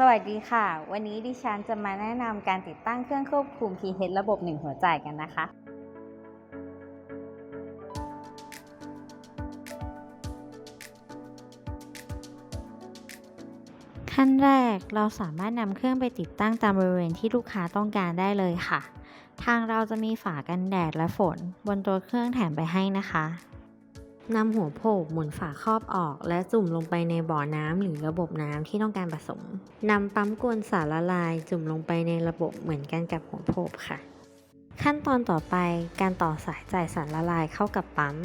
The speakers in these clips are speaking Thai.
สวัสดีค่ะ วันนี้ดิฉันจะมาแนะนำการติดตั้งเครื่องควบคุม pH ระบบ 1 หัวใจกันนะคะ ขั้นแรกเราสามารถนำเครื่องไปติดตั้งตามบริเวณที่ลูกค้าต้องการได้เลยค่ะ ทางเราจะมีฝากันแดดและฝน บนตัวเครื่องแถมไปให้นะคะ นำหัวโผกหมุนฝาครอบออก และจุ่มลงไปในบ่อน้ำหรือระบบน้ำที่ต้องการผสมนำปั๊มกวนสารละลาย จุ่มลงไปในระบบเหมือนกันกับหัวโผกค่ะ ขั้นตอนต่อไปการต่อสายจ่ายสารละลายเข้ากับปั๊ม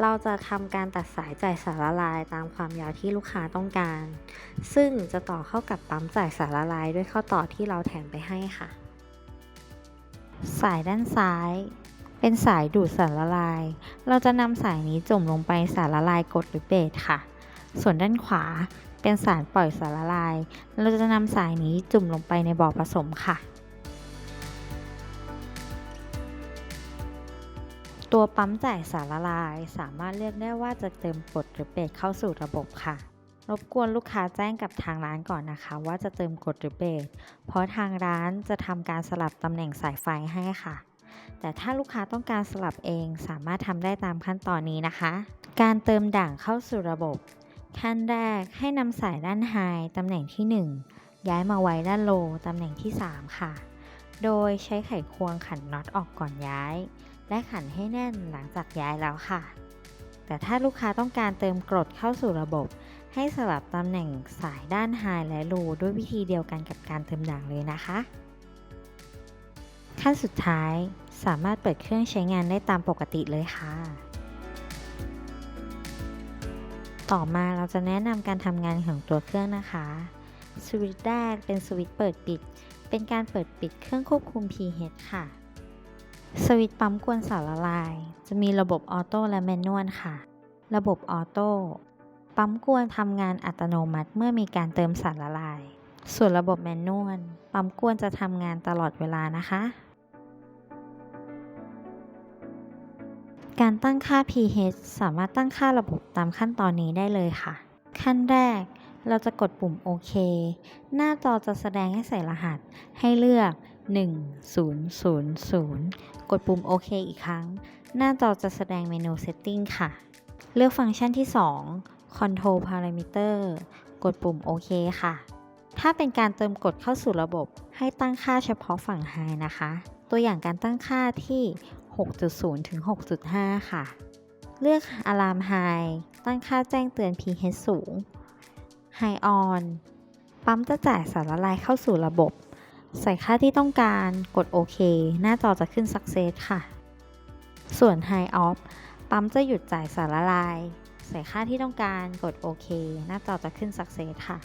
เราจะทำการตัดสายจ่ายสารละลายตามความยาวที่ลูกค้าต้องการ ซึ่งจะต่อเข้ากับปั๊มจ่ายสารละลายด้วยข้อต่อที่เราแถมไปให้ค่ะ สายด้านซ้าย เป็นสายดูดสารละลาย เราจะนำสายนี้จุ่มลงไปสารละลายกรดหรือเบสค่ะ ส่วนด้านขวาเป็นสารปล่อยสารละลาย เราจะนำสายนี้จุ่มลงไปในบ่อผสมค่ะ ตัวปั๊มจ่ายสารละลายสามารถเลือกได้ว่าจะเติมกรดหรือเบสเข้าสู่ระบบค่ะรบกวนลูกค้าแจ้งกับทางร้านก่อนนะคะ ว่าจะเติมกรดหรือเบสเพราะทางร้านจะทำการสลับตำแหน่งสายไฟให้ค่ะ แต่ถ้าลูกค้าต้องการสลับเองสามารถทำได้ตามขั้นตอนนี้นะคะ การเติมด่างเข้าสู่ระบบ ขั้นแรกให้นำสายด้านไฮตำแหน่งที่ 1 ย้ายมาไว้ด้านโลตำแหน่งที่ 3 ค่ะ โดยใช้ไขควงขันน็อตออกก่อนย้าย และขันให้แน่นหลังจากย้ายแล้วค่ะ แต่ถ้าลูกค้าต้องการเติมกรดเข้าสู่ระบบ ให้สลับตำแหน่งสายด้านไฮและโลด้วยวิธีเดียวกันกับการเติมด่างเลยนะคะ ขั้นสุดท้ายสามารถเปิดเครื่องใช้งานได้ตามปกติเลยค่ะ ต่อมาเราจะแนะนำการทำงานของตัวเครื่องนะคะ สวิตช์แรกเป็นสวิตช์เปิดปิด เป็นการเปิดปิดเครื่องควบคุม pH ค่ะ สวิตช์ปั๊มกวนสารละลาย จะมีระบบออโต้และแมนนวลค่ะ ระบบออโต้ปั๊มกวนทำงานอัตโนมัติเมื่อมีการเติมสารละลาย ส่วนระบบแมนนวลปั๊มกวนจะทำงานตลอดเวลานะคะ การตั้งค่า pH สามารถตั้งค่าระบบตามขั้นตอนนี้ได้เลยค่ะ ขั้นแรกเราจะกดปุ่มโอเค หน้าจอจะแสดงให้ใส่รหัส ให้เลือก 1000 กดปุ่มโอเคอีกครั้ง หน้าจอจะแสดงเมนู Setting ค่ะ เลือกฟังก์ชันที่ 2 Control Parameter กดปุ่มโอเคค่ะ ถ้าเป็นการเติมกดเข้าสู่ระบบให้ตั้งค่าเฉพาะฝั่ง High นะคะ ตัวอย่างการตั้งค่าที่ 6.0 ถึง 6.5 ค่ะ เลือก Alarm High ตั้งค่าแจ้งเตือน pH สูง High On ปั๊มจะจ่ายสารละลายเข้าสู่ระบบ ใส่ค่าที่ต้องการกดโอเค หน้าจอจะขึ้น Success ค่ะ ส่วน High Off ปั๊มจะหยุดจ่ายสารละลาย ใส่ค่าที่ต้องการกดโอเค หน้าจอจะขึ้น Success ค่ะ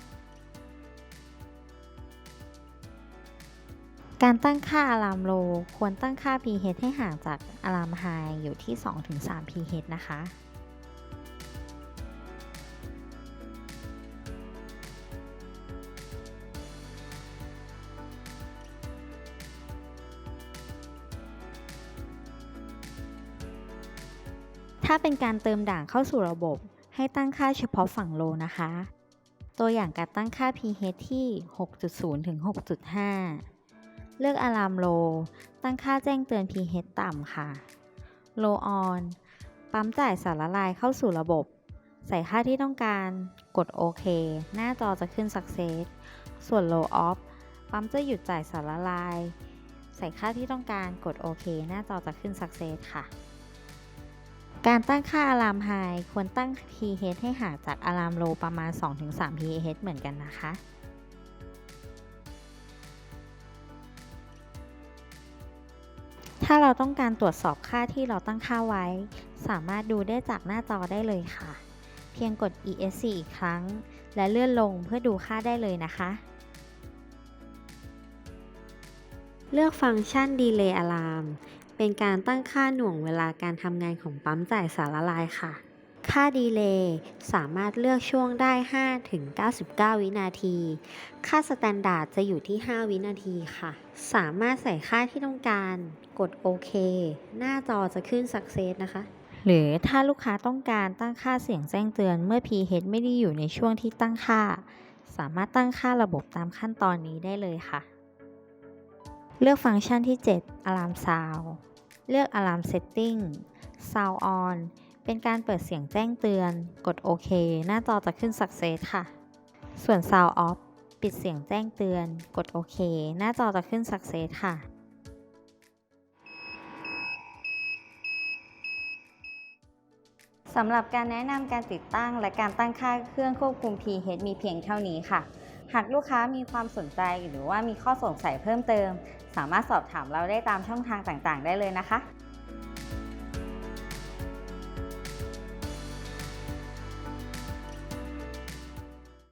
การตั้งค่าอะลามโลควรตั้งค่า pH ให้ห่างจากอะลามไฮอยู่ที่ 2-3 pH นะคะ ถ้าเป็นการเติมด่างเข้าสู่ระบบให้ตั้งค่าเฉพาะฝั่งโลนะคะ ตัวอย่างการตั้งค่า pH ที่ 6.0 ถึง 6.5 เลือก Alarm Low ตั้งค่าแจ้งเตือน pH ต่ำค่ะ Low On ปั๊มจ่ายสารละลายเข้าสู่ระบบ ใส่ค่าที่ต้องการ กดโอเค หน้าจอจะขึ้น Success ส่วน Low Off ปั๊มจะหยุดจ่ายสารละลาย ใส่ค่าที่ต้องการกดโอเค หน้าจอจะขึ้น Success ค่ะ การตั้งค่าอะลามไฮควรตั้ง pH ให้ห่างจากอะลามโลประมาณ 2-3 pH เหมือนกันนะคะ ถ้าเราต้องการตรวจสอบค่าที่เราตั้งค่าไว้ สามารถดูได้จากหน้าจอได้เลยค่ะ เพียงกด ESC อีกครั้ง และเลื่อนลงเพื่อดูค่าได้เลยนะคะ เลือกฟังก์ชัน Delay Alarm เป็นการตั้งค่าหน่วงเวลาการทำงานของปั๊มจ่ายสารละลายค่ะ ค่าดีเลย์สามารถเลือกช่วงได้ 5 ถึง 99 วินาที ค่าสแตนดาร์ดจะอยู่ที่ 5 วินาทีค่ะ สามารถใส่ค่าที่ต้องการ กดโอเค หน้าจอจะขึ้น Success นะคะ หรือถ้าลูกค้าต้องการตั้งค่าเสียงแจ้งเตือนเมื่อ pH ไม่ได้อยู่ในช่วงที่ตั้งค่า สามารถตั้งค่าระบบตามขั้นตอนนี้ได้เลยค่ะ เลือกฟังก์ชันที่ 7 Alarm Sound เลือก Alarm Setting Sound On เป็นการเปิดเสียงแจ้งเตือน กดโอเค หน้าจอจะขึ้น Success ค่ะ ส่วน Sound Off ปิดเสียงแจ้งเตือน กดโอเค หน้าจอจะขึ้น Success ค่ะสำหรับการแนะนำการติดตั้งและการตั้งค่าเครื่องควบคุม pH มีเพียงเท่านี้ค่ะ หากลูกค้ามีความสนใจหรือว่ามีข้อสงสัยเพิ่มเติม สามารถสอบถามเราได้ตามช่องทางต่างๆ ได้เลยนะคะ